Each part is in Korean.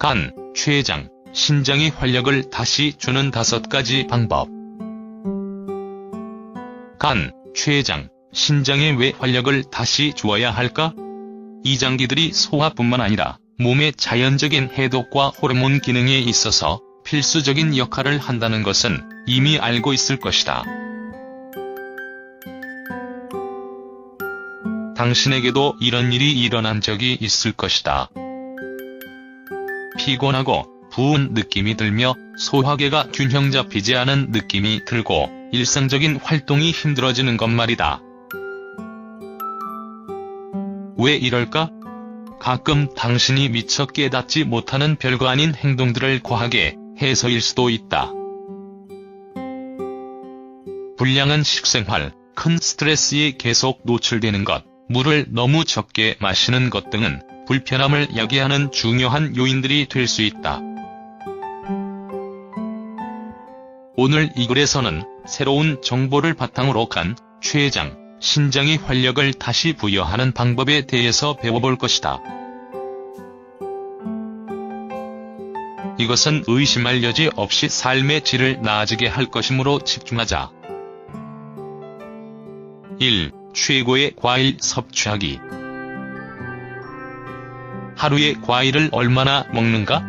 간, 췌장, 신장의 활력을 다시 주는 다섯 가지 방법. 간, 췌장, 신장에 왜 활력을 다시 주어야 할까? 이 장기들이 소화뿐만 아니라 몸의 자연적인 해독과 호르몬 기능에 있어서 필수적인 역할을 한다는 것은 이미 알고 있을 것이다. 당신에게도 이런 일이 일어난 적이 있을 것이다. 피곤하고 부은 느낌이 들며 소화계가 균형 잡히지 않은 느낌이 들고 일상적인 활동이 힘들어지는 것 말이다. 왜 이럴까? 가끔 당신이 미처 깨닫지 못하는 별거 아닌 행동들을 과하게 해서일 수도 있다. 불량한 식생활, 큰 스트레스에 계속 노출되는 것, 물을 너무 적게 마시는 것 등은 불편함을 야기하는 중요한 요인들이 될 수 있다. 오늘 이 글에서는 새로운 정보를 바탕으로 간 췌장, 신장의 활력을 다시 부여하는 방법에 대해서 배워볼 것이다. 이것은 의심할 여지 없이 삶의 질을 나아지게 할 것이므로 집중하자. 1. 최고의 과일 섭취하기 하루에 과일을 얼마나 먹는가?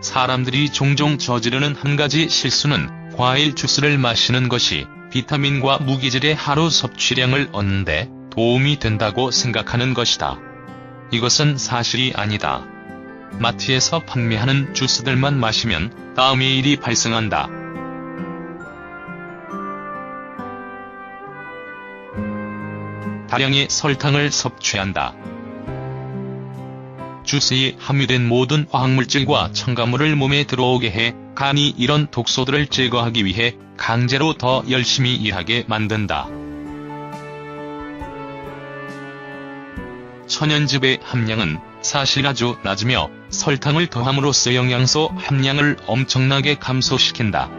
사람들이 종종 저지르는 한 가지 실수는 과일 주스를 마시는 것이 비타민과 무기질의 하루 섭취량을 얻는데 도움이 된다고 생각하는 것이다. 이것은 사실이 아니다. 마트에서 판매하는 주스들만 마시면 다음의 일이 발생한다. 다량의 설탕을 섭취한다. 주스에 함유된 모든 화학물질과 첨가물을 몸에 들어오게 해 간이 이런 독소들을 제거하기 위해 강제로 더 열심히 일하게 만든다. 천연즙의 함량은 사실 아주 낮으며 설탕을 더함으로써 영양소 함량을 엄청나게 감소시킨다.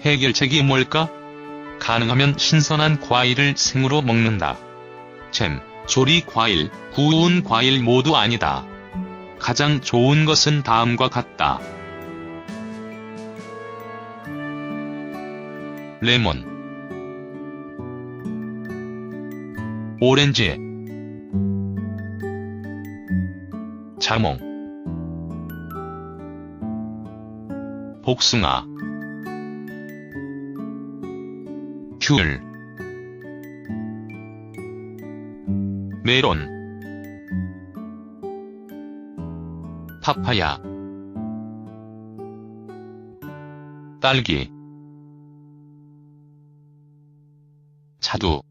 해결책이 뭘까? 가능하면 신선한 과일을 생으로 먹는다. 잼, 조리 과일, 구운 과일 모두 아니다. 가장 좋은 것은 다음과 같다. 레몬. 오렌지. 자몽. 복숭아. 귤 메론. 파파야. 딸기. 자두.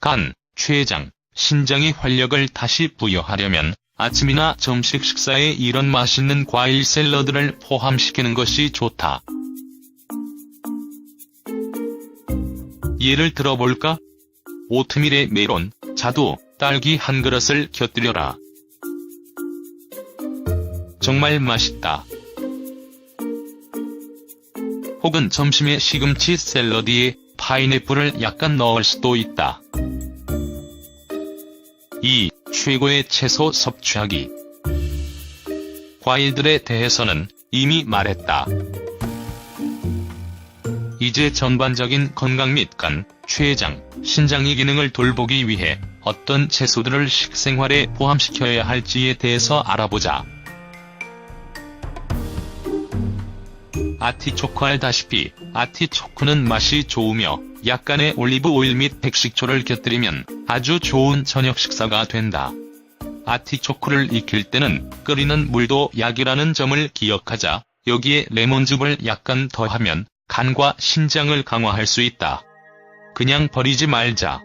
간, 췌장, 신장의 활력을 다시 부여하려면 아침이나 점심 식사에 이런 맛있는 과일 샐러드를 포함시키는 것이 좋다. 예를 들어볼까? 오트밀에 메론, 자두, 딸기 한 그릇을 곁들여라. 정말 맛있다. 혹은 점심에 시금치 샐러드에 파인애플을 약간 넣을 수도 있다. 2. 최고의 채소 섭취하기 과일들에 대해서는 이미 말했다. 이제 전반적인 건강 및 간, 췌장, 신장의 기능을 돌보기 위해 어떤 채소들을 식생활에 포함시켜야 할지에 대해서 알아보자. 아티초크 알다시피 아티초크는 맛이 좋으며 약간의 올리브 오일 및 백식초를 곁들이면 아주 좋은 저녁 식사가 된다. 아티초크를 익힐 때는 끓이는 물도 약이라는 점을 기억하자 여기에 레몬즙을 약간 더하면 간과 신장을 강화할 수 있다. 그냥 버리지 말자.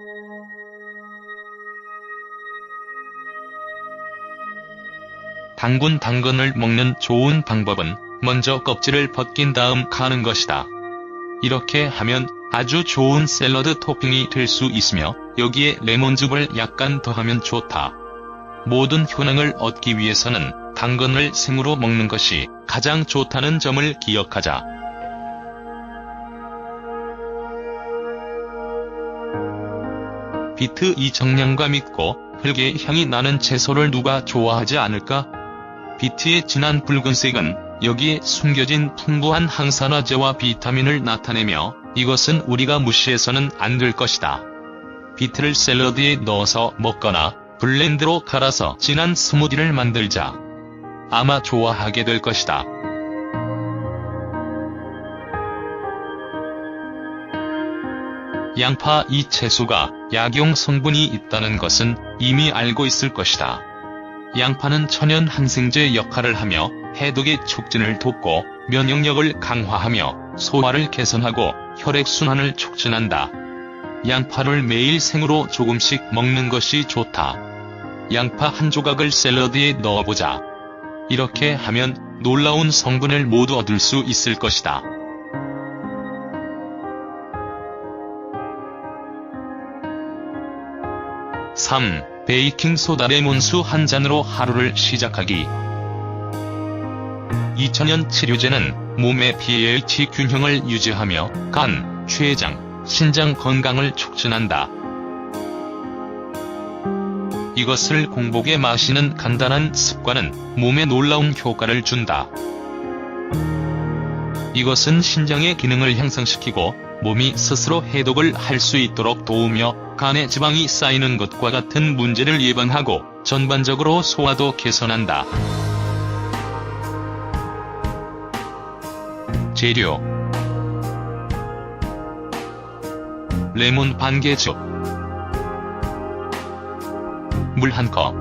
당군 당근을 먹는 좋은 방법은 먼저 껍질을 벗긴 다음 가는 것이다. 이렇게 하면 아주 좋은 샐러드 토핑이 될 수 있으며 여기에 레몬즙을 약간 더하면 좋다. 모든 효능을 얻기 위해서는 당근을 생으로 먹는 것이 가장 좋다는 점을 기억하자. 비트 이 정량감 있고 흙의 향이 나는 채소를 누가 좋아하지 않을까? 비트의 진한 붉은색은 여기에 숨겨진 풍부한 항산화제와 비타민을 나타내며 이것은 우리가 무시해서는 안 될 것이다. 비트를 샐러드에 넣어서 먹거나 블렌드로 갈아서 진한 스무디를 만들자. 아마 좋아하게 될 것이다. 양파 이 채소가 약용 성분이 있다는 것은 이미 알고 있을 것이다. 양파는 천연 항생제 역할을 하며 해독의 촉진을 돕고 면역력을 강화하며 소화를 개선하고 혈액순환을 촉진한다. 양파를 매일 생으로 조금씩 먹는 것이 좋다. 양파 한 조각을 샐러드에 넣어보자. 이렇게 하면 놀라운 성분을 모두 얻을 수 있을 것이다. (3) 베이킹소다 레몬수 한 잔으로 하루를 시작하기 2000년 치료제는 몸의 pH 균형을 유지하며 간, 췌장, 신장 건강을 촉진한다. 이것을 공복에 마시는 간단한 습관은 몸에 놀라운 효과를 준다. 이것은 신장의 기능을 향상시키고 몸이 스스로 해독을 할 수 있도록 도우며 간에 지방이 쌓이는 것과 같은 문제를 예방하고 전반적으로 소화도 개선한다. 재료. 레몬 반개죽 물한 컵.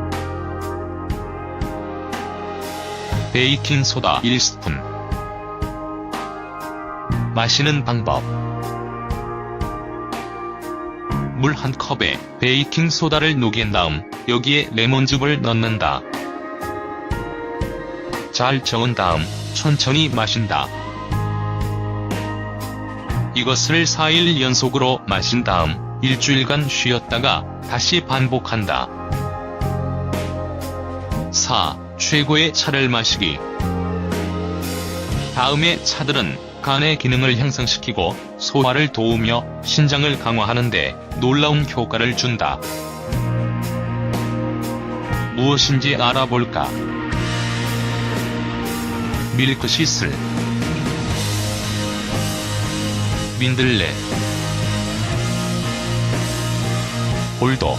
베이킹소다 1스푼 마시는 방법 물 한 컵에 베이킹 소다를 녹인 다음 여기에 레몬즙을 넣는다. 잘 저은 다음 천천히 마신다. 이것을 4일 연속으로 마신 다음 일주일간 쉬었다가 다시 반복한다. 4. 최고의 차를 마시기 다음의 차들은 간의 기능을 향상시키고 소화를 도우며 신장을 강화하는데 놀라운 효과를 준다. 무엇인지 알아볼까? 밀크 시슬 민들레 볼도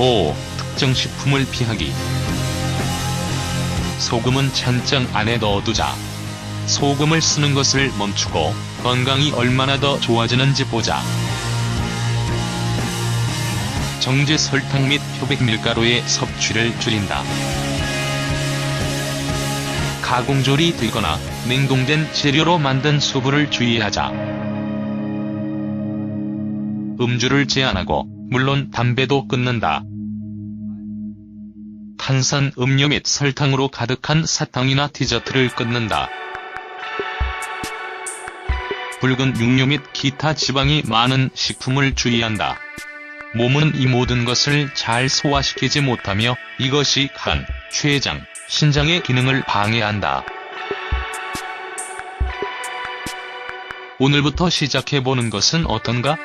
5. 특정 식품을 피하기 소금은 찬장 안에 넣어두자. 소금을 쓰는 것을 멈추고 건강이 얼마나 더 좋아지는지 보자. 정제 설탕 및 표백 밀가루의 섭취를 줄인다. 가공조리 되거나 냉동된 재료로 만든 수분을 주의하자. 음주를 제한하고 물론 담배도 끊는다. 탄산 음료 및 설탕으로 가득한 사탕이나 디저트를 끊는다. 붉은 육류 및 기타 지방이 많은 식품을 주의한다. 몸은 이 모든 것을 잘 소화시키지 못하며 이것이 간, 췌장, 신장의 기능을 방해한다. 오늘부터 시작해보는 것은 어떤가?